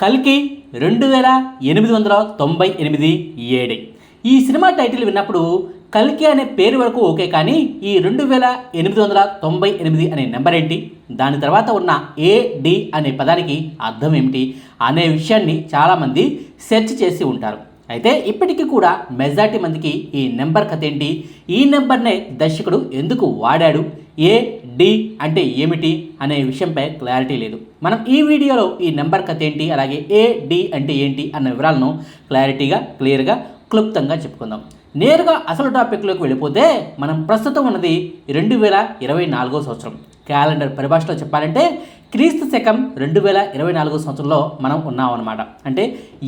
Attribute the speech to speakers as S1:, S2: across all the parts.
S1: కల్కి రెండు వేల ఎనిమిది వందల తొంభై ఎనిమిది ఏడే. ఈ సినిమా టైటిల్ విన్నప్పుడు కల్కి అనే పేరు వరకు ఓకే కానీ ఈ రెండు వేల ఎనిమిది వందల తొంభై ఎనిమిది అనే నెంబర్ ఏంటి? దాని తర్వాత ఉన్న ఏడి అనే పదానికి అర్థం ఏమిటి? అనే విషయాన్ని చాలామంది సెర్చ్ చేసి ఉంటారు. అయితే ఇప్పటికీ కూడా మెజార్టీ మందికి ఈ నెంబర్ కథ ఏంటి? ఈ నెంబర్నే దర్శకుడు ఎందుకు వాడాడు? ఏ డి అంటే ఏమిటి అనే విషయంపై క్లారిటీ లేదు. మనం ఈ వీడియోలో ఈ నెంబర్ కథ ఏంటి అలాగే ఏ డి అంటే ఏంటి అన్న వివరాలను క్లారిటీగా క్లియర్గా క్లుప్తంగా చెప్పుకుందాం. నేరుగా అసలు టాపిక్లోకి వెళ్ళిపోతే మనం ప్రస్తుతం ఉన్నది రెండు వేల ఇరవై నాలుగో సంవత్సరం. క్యాలెండర్ పరిభాషలో చెప్పాలంటే క్రీస్తు శకం రెండు వేల ఇరవై నాలుగో సంవత్సరంలో మనం ఉన్నాం అనమాట అంటే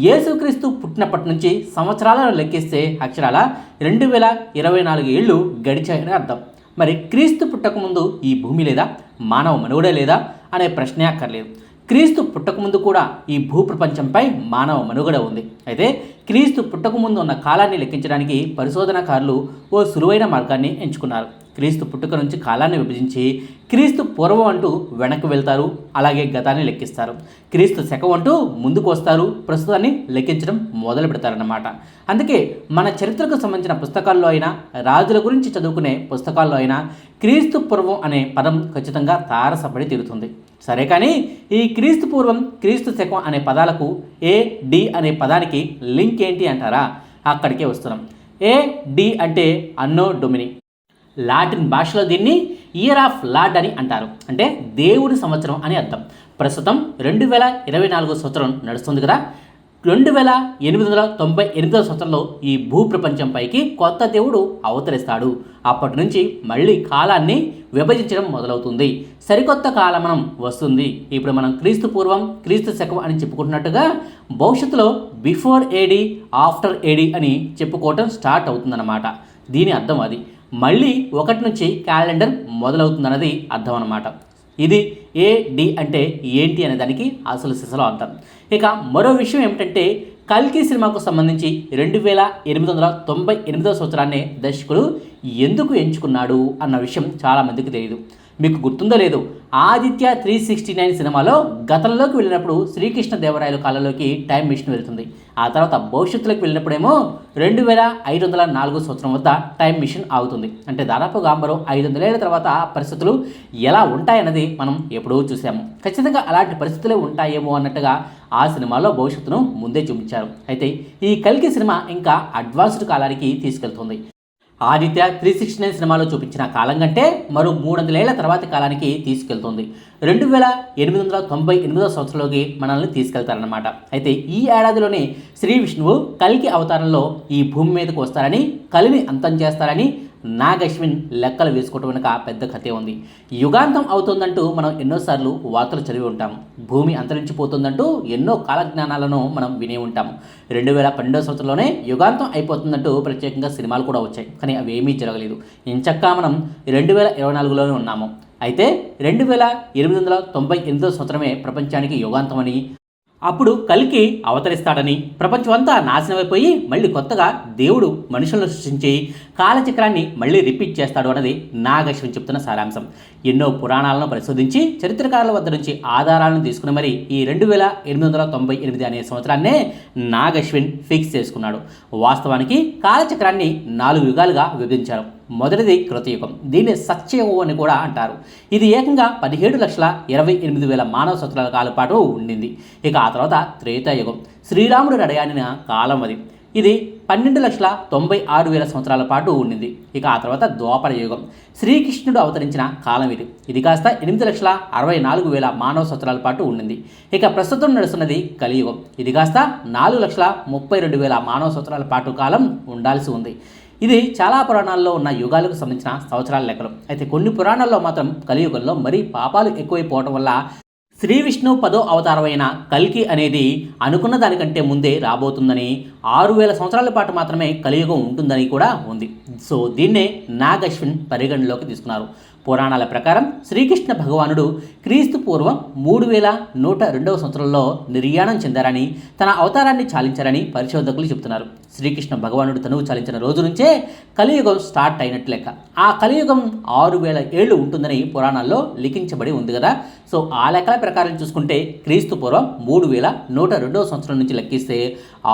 S1: యేసుక్రీస్తు పుట్టినప్పటి నుంచి సంవత్సరాలను లెక్కిస్తే అక్షరాల రెండు వేల ఇరవై నాలుగు ఏళ్ళు గడిచాయని అర్థం. మరి క్రీస్తు పుట్టకముందు ఈ భూమి లేదా? మానవ మనుగడే లేదా? అనే ప్రశ్నే అక్కర్లేదు. క్రీస్తు పుట్టకముందు కూడా ఈ భూప్రపంచంపై మానవ మనుగడ ఉంది. అయితే క్రీస్తు పుట్టకముందు ఉన్న కాలాన్ని లెక్కించడానికి పరిశోధనకారులు ఓ సులువైన మార్గాన్ని ఎంచుకున్నారు. క్రీస్తు పుట్టుక నుంచి కాలాన్ని విభజించి క్రీస్తు పూర్వం అంటూ వెనక్కి వెళ్తారు అలాగే గతాన్ని లెక్కిస్తారు. క్రీస్తు శకం అంటూ ముందుకు వస్తారు ప్రస్తుతాన్ని లెక్కించడం మొదలు పెడతారన్నమాట. అందుకే మన చరిత్రకు సంబంధించిన పుస్తకాల్లో అయినా రాజుల గురించి చదువుకునే పుస్తకాల్లో అయినా క్రీస్తు పూర్వం అనే పదం ఖచ్చితంగా తారసపడి తీరుతుంది. సరే కానీ ఈ క్రీస్తు పూర్వం క్రీస్తు శకం అనే పదాలకు ఏ డి అనే పదానికి లింక్ ఏంటి అంటారా? అక్కడికే వస్తున్నాం. ఏ డి అంటే అన్నో డొమిని. లాటిన్ భాషలో దీన్ని ఇయర్ ఆఫ్ లార్డ్ అని అంటారు. అంటే దేవుడి సంవత్సరం అని అర్థం. ప్రస్తుతం రెండు వేల ఇరవై నాలుగో సంవత్సరం నడుస్తుంది కదా. రెండు వేల ఎనిమిది వందల తొంభై ఎనిమిదవ సంవత్సరంలో ఈ భూప్రపంచంపైకి కొత్త దేవుడు అవతరిస్తాడు. అప్పటి నుంచి మళ్ళీ కాలాన్ని విభజించడం మొదలవుతుంది. సరికొత్త కాలమనం వస్తుంది. ఇప్పుడు మనం క్రీస్తు పూర్వం క్రీస్తు శకం అని చెప్పుకుంటున్నట్టుగా భవిష్యత్తులో బిఫోర్ ఏడి ఆఫ్టర్ ఏడి అని చెప్పుకోవటం స్టార్ట్ అవుతుందన్నమాట. దీని అర్థం అది. మళ్ళీ ఒకటి నుంచి క్యాలెండర్ మొదలవుతుందన్నది అర్థం అనమాట ఇది ఏ డి అంటే ఏంటి అనే దానికి అసలు సిసలో అర్థం. ఇక మరో విషయం ఏమిటంటే కల్కి సినిమాకు సంబంధించి రెండు వేల ఎనిమిది వందల తొంభై ఎనిమిదవ సంవత్సరాన్ని దర్శకుడు ఎందుకు ఎంచుకున్నాడు అన్న విషయం చాలామందికి తెలియదు మీకు గుర్తుందో లేదు ఆదిత్య త్రీ సిక్స్టీ నైన్ సినిమాలో గతంలోకి వెళ్ళినప్పుడు శ్రీకృష్ణ దేవరాయల కాలంలోకి టైం మిషన్ వెళ్తుంది. ఆ తర్వాత భవిష్యత్తులోకి వెళ్ళినప్పుడేమో రెండు వేల ఐదు వందల నాలుగో సంవత్సరం వద్ద టైం మిషన్ ఆగుతుంది. అంటే దాదాపుగా మరో ఐదు వందలేళ్ళ తర్వాత పరిస్థితులు ఎలా ఉంటాయన్నది మనం ఎప్పుడూ చూసాము ఖచ్చితంగా అలాంటి పరిస్థితులే ఉంటాయేమో అన్నట్టుగా ఆ సినిమాలో భవిష్యత్తును ముందే చూపించారు. అయితే ఈ కల్కి సినిమా ఇంకా అడ్వాన్స్డ్ కాలానికి తీసుకెళ్తుంది. ఆదిత్య త్రీ సిక్స్టీ నైన్ సినిమాలో చూపించిన కాలం కంటే మరో మూడు వందలేళ్ళ తర్వాతి కాలానికి తీసుకెళ్తుంది. రెండు వేల ఎనిమిది వందల తొంభై ఎనిమిదవ సంవత్సరంలోకి మనల్ని తీసుకెళ్తారనమాట అయితే ఈ ఏడాదిలోనే శ్రీ విష్ణువు కలికి అవతారంలో ఈ భూమి మీదకు వస్తారని కలిని అంతం చేస్తారని నాగశ్విన్ లెక్కలు వేసుకోవటం వెనుక పెద్ద కథే ఉంది. యుగాంతం అవుతుందంటూ మనం ఎన్నోసార్లు వార్తలు చదివి ఉంటాం. భూమి అంతరించిపోతుందంటూ ఎన్నో కాలజ్ఞానాలను మనం వినే ఉంటాం. రెండు వేల పన్నెండో సంవత్సరంలోనే యుగాంతం అయిపోతుందంటూ ప్రత్యేకంగా సినిమాలు కూడా వచ్చాయి. కానీ అవి ఏమీ జరగలేదు. ఇంచక్కా మనం రెండు వేల ఇరవై నాలుగులోనే ఉన్నాము. అయితే రెండు వేల ఎనిమిది వందల తొంభై ఎనిమిదో సంవత్సరమే ప్రపంచానికి యుగాంతమని అప్పుడు కలికి అవతరిస్తాడని. ప్రపంచమంతా నాశనమైపోయి మళ్ళీ కొత్తగా దేవుడు మనుషులను సృష్టించి కాలచక్రాన్ని మళ్ళీ రిపీట్ చేస్తాడు అన్నది నాగశ్విన్ చెప్తున్న సారాంశం. ఎన్నో పురాణాలను పరిశోధించి చరిత్రకారుల వద్ద నుంచి ఆధారాలను తీసుకుని మరి ఈ రెండు వేల ఎనిమిది వందల తొంభై ఎనిమిది అనే సంవత్సరాన్నే నాగశ్విన్ ఫిక్స్ చేసుకున్నాడు. వాస్తవానికి కాలచక్రాన్ని నాలుగు యుగాలుగా విభజించారు. మొదటిది కృతయుగం. దీన్ని సత్యయుగం అని కూడా అంటారు. ఇది ఏకంగా పదిహేడు లక్షల ఇరవై ఎనిమిది వేల మానవ సంవత్సరాల కాలం పాటు ఉండింది. ఇక ఆ తర్వాత త్రేతాయుగం. శ్రీరాముడు నడయానిన కాలం అది. ఇది పన్నెండు లక్షల తొంభై ఆరు వేల సంవత్సరాల పాటు ఉండింది. ఇక ఆ తర్వాత ద్వాపర యుగం. శ్రీకృష్ణుడు అవతరించిన కాలం ఇది. ఇది కాస్త ఎనిమిది లక్షల అరవై నాలుగు వేల మానవ సంవత్సరాల పాటు ఉండింది. ఇక ప్రస్తుతం నడుస్తున్నది కలియుగం. ఇది కాస్త నాలుగు లక్షల ముప్పై రెండు వేల మానవ సంవత్సరాల పాటు కాలం ఉండాల్సి ఉంది. ఇది చాలా పురాణాల్లో ఉన్న యుగాలకు సంబంధించిన సంవత్సరాల లెక్కలు. అయితే కొన్ని పురాణాల్లో మాత్రం కలియుగంలో మరీ పాపాలు ఎక్కువైపోవటం వల్ల శ్రీ విష్ణు పదో అవతారమైన కల్కి అనేది అనుకున్న దానికంటే ముందే రాబోతుందని ఆరు వేల సంవత్సరాల పాటు మాత్రమే కలియుగం ఉంటుందని కూడా ఉంది. సో దీన్నే నాగశ్విన్ పరిగణలోకి తీసుకున్నారు. పురాణాల ప్రకారం శ్రీకృష్ణ భగవానుడు క్రీస్తు పూర్వం మూడు వేల నూట రెండవ సంవత్సరంలో నిర్యాణం చెందారని తన అవతారాన్ని చాలించారని పరిశోధకులు చెబుతున్నారు. శ్రీకృష్ణ భగవానుడు తనువు చాలించిన రోజు నుంచే కలియుగం స్టార్ట్ అయినట్టు లెక్క. ఆ కలియుగం ఆరు వేల ఏళ్ళు ఉంటుందని పురాణాల్లో లిఖించబడి ఉంది కదా. సో ఆ లెక్కల ప్రకారం చూసుకుంటే క్రీస్తు పూర్వం మూడు వేల నూట రెండవ సంవత్సరం నుంచి లెక్కిస్తే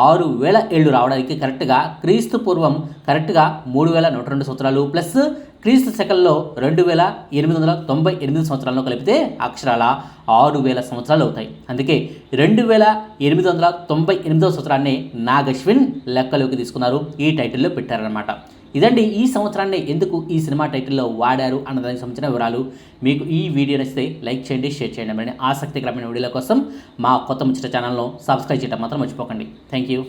S1: ఆరు వేల ఏళ్ళు రావడానికి కరెక్ట్గా క్రీస్తు పూర్వం కరెక్ట్గా మూడు వేల నూట రెండు సంవత్సరాలు ప్లస్ క్రీస్తు శకంలో రెండు వేల ఎనిమిది వందల తొంభై ఎనిమిది సంవత్సరాలను కలిపితే అక్షరాల ఆరు వేల సంవత్సరాలు అవుతాయి. అందుకే రెండు వేల ఎనిమిది వందల తొంభై ఎనిమిదవ సంవత్సరాన్ని నాగశ్విన్ లెక్కలోకి తీసుకున్నారు. ఈ టైటిల్లో పెట్టారనమాట ఇదండి ఈ సంవత్సరాన్ని ఎందుకు ఈ సినిమా టైటిల్లో వాడారు అన్నదానికి సంబంధించిన వివరాలు. మీకు ఈ వీడియో నచ్చితే లైక్ చేయండి షేర్ చేయండి. మరి ఆసక్తికరమైన వీడియోల కోసం మా కొత్త ముచ్చట ఛానల్ను సబ్స్క్రైబ్ చేయడం మాత్రం మర్చిపోకండి. Thank you.